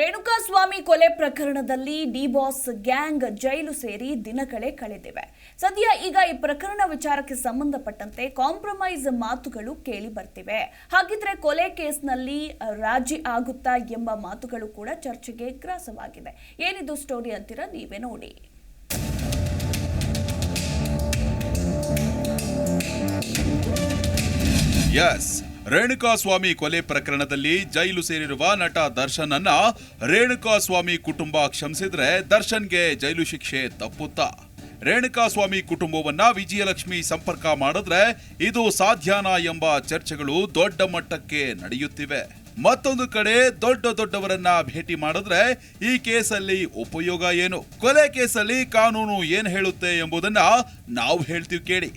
ರೇಣುಕಾಸ್ವಾಮಿ ಕೊಲೆ ಪ್ರಕರಣದಲ್ಲಿ D boss gang ಜೈಲು ಸೇರಿ ದಿನಗಳೇ ಕಳೆದಿವೆ. ಸದ್ಯ ಈಗ ಈ ಪ್ರಕರಣ ವಿಚಾರಕ್ಕೆ ಸಂಬಂಧಪಟ್ಟಂತೆ ಕಾಂಪ್ರಮೈಸ್ ಮಾತುಗಳು ಕೇಳಿ ಬರ್ತಿವೆ. ಹಾಗಿದ್ರೆ ಕೊಲೆ ಕೇಸ್ನಲ್ಲಿ ರಾಜಿ ಆಗುತ್ತಾ ಎಂಬ ಮಾತುಗಳು ಕೂಡ ಚರ್ಚೆಗೆ ಗ್ರಾಸವಾಗಿದೆ. ಏನಿದು ಸ್ಟೋರಿ ಅಂತೀರ ನೀವೇ ನೋಡಿ. ಎಸ್ ರೇಣುಕಾಸ್ವಾಮಿ ಕೊಲೆ ಪ್ರಕರಣದಲ್ಲಿ ಜೈಲು ಸೇರಿರುವ ನಟ ದರ್ಶನ್ ಅನ್ನ ರೇಣುಕಾಸ್ವಾಮಿ ಕುಟುಂಬ ಕ್ಷಮಿಸಿದ್ರೆ ದರ್ಶನ್ಗೆ ಜೈಲು ಶಿಕ್ಷೆ ತಪ್ಪುತ್ತಾ? ರೇಣುಕಾಸ್ವಾಮಿ ಕುಟುಂಬವನ್ನ ವಿಜಯಲಕ್ಷ್ಮಿ ಸಂಪರ್ಕ ಮಾಡಿದ್ರೆ ಇದು ಸಾಧ್ಯನಾ ಎಂಬ ಚರ್ಚೆಗಳು ದೊಡ್ಡ ಮಟ್ಟಕ್ಕೆ ನಡೆಯುತ್ತಿವೆ. ಮತ್ತೊಂದು ಕಡೆ ದೊಡ್ಡ ದೊಡ್ಡವರನ್ನ ಭೇಟಿ ಮಾಡಿದ್ರೆ ಈ ಕೇಸಲ್ಲಿ ಉಪಯೋಗ ಏನು? ಕೊಲೆ ಕೇಸಲ್ಲಿ ಕಾನೂನು ಏನು ಹೇಳುತ್ತೆ ಎಂಬುದನ್ನ ನಾವು ಹೇಳ್ತೀವಿ ಕೇಳಿ.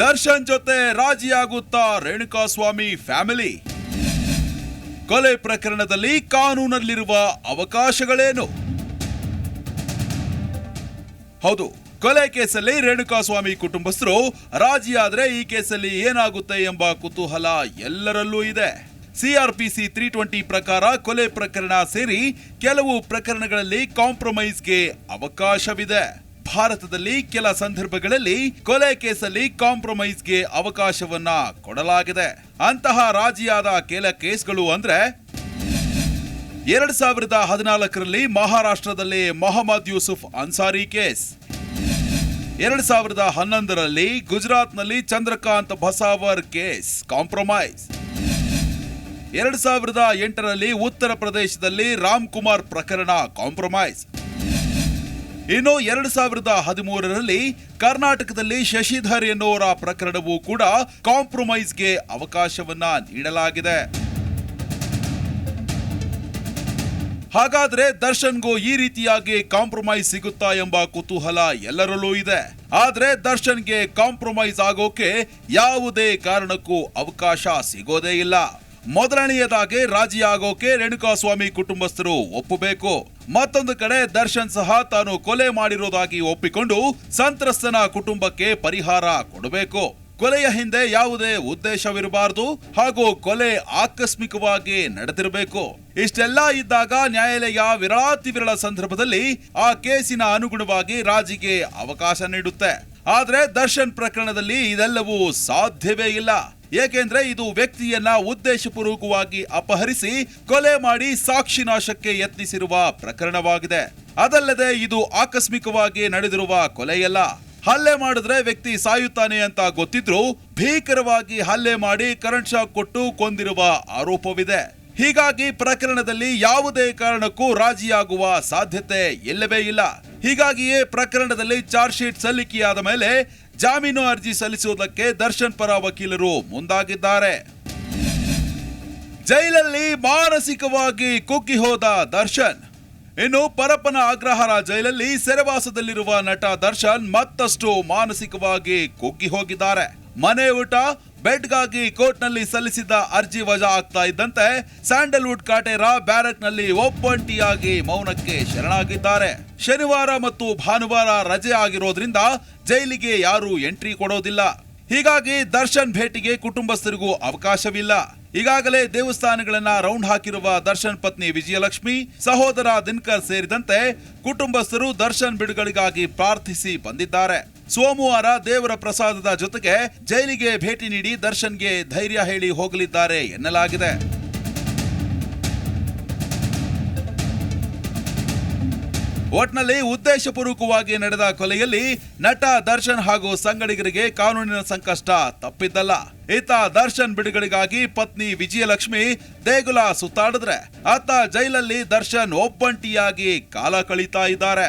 ದರ್ಶನ್ ಜೊತೆ ರಾಜಿಯಾಗುತ್ತಾ ರೇಣುಕಾಸ್ವಾಮಿ ಫ್ಯಾಮಿಲಿ? ಕೊಲೆ ಪ್ರಕರಣದಲ್ಲಿ ಕಾನೂನಲ್ಲಿರುವ ಅವಕಾಶಗಳೇನು? ಹೌದು, ಕೊಲೆ ಕೇಸಲ್ಲಿ ರೇಣುಕಾಸ್ವಾಮಿ ಕುಟುಂಬಸ್ಥರು ರಾಜಿಯಾದ್ರೆ ಈ ಕೇಸಲ್ಲಿ ಏನಾಗುತ್ತೆ ಎಂಬ ಕುತೂಹಲ ಎಲ್ಲರಲ್ಲೂ ಇದೆ. ಸಿಆರ್ಪಿಸಿ ತ್ರೀ ಟ್ವೆಂಟಿ ಪ್ರಕಾರ ಕೊಲೆ ಪ್ರಕರಣ ಸೇರಿ ಕೆಲವು ಪ್ರಕರಣಗಳಲ್ಲಿ ಕಾಂಪ್ರಮೈಸ್ಗೆ ಅವಕಾಶವಿದೆ. ಭಾರತದಲ್ಲಿ ಕೆಲ ಸಂದರ್ಭಗಳಲ್ಲಿ ಕೊಲೆ ಕೇಸಲ್ಲಿ ಕಾಂಪ್ರಮೈಸ್ಗೆ ಅವಕಾಶವನ್ನ ಕೊಡಲಾಗಿದೆ. ಅಂತಹ ರಾಜಿಯಾದ ಕೆಲ ಕೇಸ್ಗಳು ಅಂದ್ರೆ ಎರಡ್ ಸಾವಿರದ ಹದಿನಾಲ್ಕರಲ್ಲಿ ಮಹಾರಾಷ್ಟ್ರದಲ್ಲಿ ಮೊಹಮ್ಮದ್ ಯೂಸುಫ್ ಅನ್ಸಾರಿ ಕೇಸ್. ಎರಡ್ ಸಾವಿರದ ಹನ್ನೊಂದರಲ್ಲಿ ಗುಜರಾತ್ನಲ್ಲಿ ಚಂದ್ರಕಾಂತ್ ಭಸಾವರ್ ಕೇಸ್ ಕಾಂಪ್ರಮೈಸ್. ಎರಡ್ ಸಾವಿರದ ಎಂಟರಲ್ಲಿ ಉತ್ತರ ಪ್ರದೇಶದಲ್ಲಿ ರಾಮ್ ಕುಮಾರ್ ಪ್ರಕರಣ ಕಾಂಪ್ರಮೈಸ್. ಇನ್ನು ಎರಡು ಸಾವಿರದ ಹದಿಮೂರರಲ್ಲಿ ಕರ್ನಾಟಕದಲ್ಲಿ ಶಶಿಧರ್ ಎನ್ನುವರ ಪ್ರಕರಣವೂ ಕೂಡ ಕಾಂಪ್ರಮೈಸ್ಗೆ ಅವಕಾಶವನ್ನ ನೀಡಲಾಗಿದೆ. ಹಾಗಾದ್ರೆ ದರ್ಶನ್ಗೂ ಈ ರೀತಿಯಾಗಿ ಕಾಂಪ್ರಮೈಸ್ ಸಿಗುತ್ತಾ ಎಂಬ ಕುತೂಹಲ ಎಲ್ಲರಲ್ಲೂ ಇದೆ. ಆದ್ರೆ ದರ್ಶನ್ಗೆ ಕಾಂಪ್ರಮೈಸ್ ಆಗೋಕೆ ಯಾವುದೇ ಕಾರಣಕ್ಕೂ ಅವಕಾಶ ಸಿಗೋದೇ ಇಲ್ಲ. ಮೊದಲನೆಯದಾಗಿ ರಾಜಿಯಾಗೋಕೆ ರೇಣುಕಾಸ್ವಾಮಿ ಕುಟುಂಬಸ್ಥರು ಒಪ್ಪಬೇಕು. ಮತ್ತೊಂದು ಕಡೆ ದರ್ಶನ್ ಸಹ ತಾನು ಕೊಲೆ ಮಾಡಿರೋದಾಗಿ ಒಪ್ಪಿಕೊಂಡು ಸಂತ್ರಸ್ತನ ಕುಟುಂಬಕ್ಕೆ ಪರಿಹಾರ ಕೊಡಬೇಕು. ಕೊಲೆಯ ಹಿಂದೆ ಯಾವುದೇ ಉದ್ದೇಶವಿರಬಾರದು ಹಾಗೂ ಕೊಲೆ ಆಕಸ್ಮಿಕವಾಗಿ ನಡೆದಿರಬೇಕು. ಇಷ್ಟೆಲ್ಲ ಇದ್ದಾಗ ನ್ಯಾಯಾಲಯ ವಿರಳಾತಿ ವಿರಳ ಸಂದರ್ಭದಲ್ಲಿ ಆ ಕೇಸಿನ ಅನುಗುಣವಾಗಿ ರಾಜಿಗೆ ಅವಕಾಶ ನೀಡುತ್ತೆ. ಆದ್ರೆ ದರ್ಶನ್ ಪ್ರಕರಣದಲ್ಲಿ ಇದೆಲ್ಲವೂ ಸಾಧ್ಯವೇ ಇಲ್ಲ. ಏಕೆಂದ್ರೆ ಇದು ವ್ಯಕ್ತಿಯನ್ನ ಉದ್ದೇಶಪೂರ್ವಕವಾಗಿ ಅಪಹರಿಸಿ ಕೊಲೆ ಮಾಡಿ ಸಾಕ್ಷಿ ನಾಶಕ್ಕೆ ಯತ್ನಿಸಿರುವ ಪ್ರಕರಣವಾಗಿದೆ. ಅದಲ್ಲದೆ ಇದು ಆಕಸ್ಮಿಕವಾಗಿ ನಡೆದಿರುವ ಕೊಲೆಯಲ್ಲ. ಹಲ್ಲೆ ಮಾಡಿದ್ರೆ ವ್ಯಕ್ತಿ ಸಾಯುತ್ತಾನೆ ಅಂತ ಗೊತ್ತಿದ್ರೂ ಭೀಕರವಾಗಿ ಹಲ್ಲೆ ಮಾಡಿ ಕರೆಂಟ್ ಶಾಕ್ ಕೊಟ್ಟು ಕೊಂದಿರುವ ಆರೋಪವಿದೆ. ಹೀಗಾಗಿ ಪ್ರಕರಣದಲ್ಲಿ ಯಾವುದೇ ಕಾರಣಕ್ಕೂ ರಾಜಿಯಾಗುವ ಸಾಧ್ಯತೆ ಇಲ್ಲವೇ ಇಲ್ಲ. ಹೀಗಾಗಿಯೇ ಪ್ರಕರಣದಲ್ಲಿ ಚಾರ್ಜ್ ಶೀಟ್ ಸಲ್ಲಿಕೆಯಾದ ಮೇಲೆ ಜಾಮೀನು ಅರ್ಜಿ ಸಲ್ಲಿಸುವುದಕ್ಕೆ ದರ್ಶನ್ ಪರ ವಕೀಲರು ಮುಂದಾಗಿದ್ದಾರೆ. ಜೈಲಲ್ಲಿ ಮಾನಸಿಕವಾಗಿ ಕುಗ್ಗಿ ಹೋದ ದರ್ಶನ್. ಇನ್ನು ಪರಪ್ಪನ ಅಗ್ರಹಾರ ಜೈಲಲ್ಲಿ ಸೆರೆವಾಸದಲ್ಲಿರುವ ನಟ ದರ್ಶನ್ ಮತ್ತಷ್ಟು ಮಾನಸಿಕವಾಗಿ ಕುಗ್ಗಿ ಹೋಗಿದ್ದಾರೆ. ಮನೆ ಊಟ ಬೆಡ್ಗಾಗಿ ಕೋರ್ಟ್ನಲ್ಲಿ ಸಲ್ಲಿಸಿದ್ದ ಅರ್ಜಿ ವಜಾ ಆಗ್ತಾ ಇದ್ದಂತೆ ಸ್ಯಾಂಡಲ್ವುಡ್ ಕಾಟೇರ ಬ್ಯಾರಕ್ನಲ್ಲಿ ಒಬ್ಬಂಟಿಯಾಗಿ ಮೌನಕ್ಕೆ ಶರಣಾಗಿದ್ದಾರೆ. ಶನಿವಾರ ಮತ್ತು ಭಾನುವಾರ ರಜೆ ಆಗಿರೋದ್ರಿಂದ ಜೈಲಿಗೆ ಯಾರೂ ಎಂಟ್ರಿ ಕೊಡೋದಿಲ್ಲ. ಹೀಗಾಗಿ ದರ್ಶನ್ ಭೇಟಿಗೆ ಕುಟುಂಬಸ್ಥರಿಗೂ ಅವಕಾಶವಿಲ್ಲ. ಈಗಾಗಲೇ ದೇವಸ್ಥಾನಗಳನ್ನ ರೌಂಡ್ ಹಾಕಿರುವ ದರ್ಶನ್ ಪತ್ನಿ ವಿಜಯಲಕ್ಷ್ಮಿ, ಸಹೋದರ ದಿನಕರ್ ಸೇರಿದಂತೆ ಕುಟುಂಬಸ್ಥರು ದರ್ಶನ್ ಬಿಡುಗಡೆಗಾಗಿ ಪ್ರಾರ್ಥಿಸಿ ಬಂದಿದ್ದಾರೆ. ಸೋಮವಾರ ದೇವರ ಪ್ರಸಾದದ ಜೊತೆಗೆ ಜೈಲಿಗೆ ಭೇಟಿ ನೀಡಿ ದರ್ಶನ್ಗೆ ಧೈರ್ಯ ಹೇಳಿ ಹೋಗಲಿದ್ದಾರೆ ಎನ್ನಲಾಗಿದೆ. ಒಟ್ನಲ್ಲಿ ಉದ್ದೇಶಪೂರ್ವಕವಾಗಿ ನಡೆದ ಕೊಲೆಯಲ್ಲಿ ನಟ ದರ್ಶನ್ ಹಾಗೂ ಸಂಗಡಿಗರಿಗೆ ಕಾನೂನಿನ ಸಂಕಷ್ಟ ತಪ್ಪಿದ್ದಲ್ಲ. ಈತ ದರ್ಶನ್ ಬಿಡುಗಡೆಗಾಗಿ ಪತ್ನಿ ವಿಜಯಲಕ್ಷ್ಮಿ ದೇಗುಲ ಸುತ್ತಾಡಿದ್ರೆ ಆತ ಜೈಲಲ್ಲಿ ದರ್ಶನ್ ಒಬ್ಬಂಟಿಯಾಗಿ ಕಾಲ ಕಳೀತಾ ಇದ್ದಾರೆ.